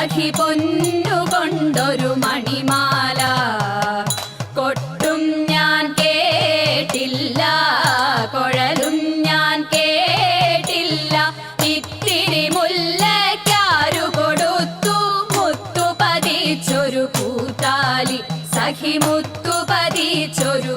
സഖി പൊന്നുകൊണ്ടൊരു മണിമാല. കൊട്ടും ഞാൻ കേട്ടില്ല കൊഴലും ഞാൻ കേട്ടില്ല. ഇത്തിരി മുല്ലക്കാരു കൊടുത്തു മുത്തു പതിച്ചൊരു സഖി മുത്തു പതിച്ചൊരു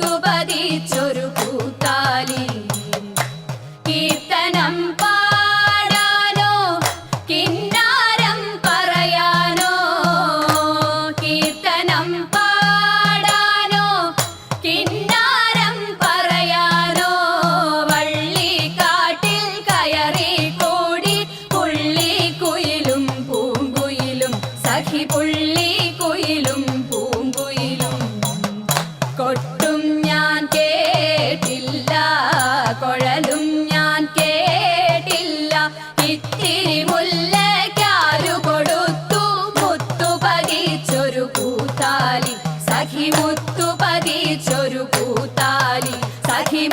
സഖി പുള്ളിക്കുയിലും പൂങ്കുയിലും. കൊട്ടും ഞാൻ കേട്ടില്ല ഞാൻ കേട്ടില്ല. ഇത്തിരി മുത്തു പതിച്ചൊരു കൂത്താലി. സഖി മുത്തു സഖി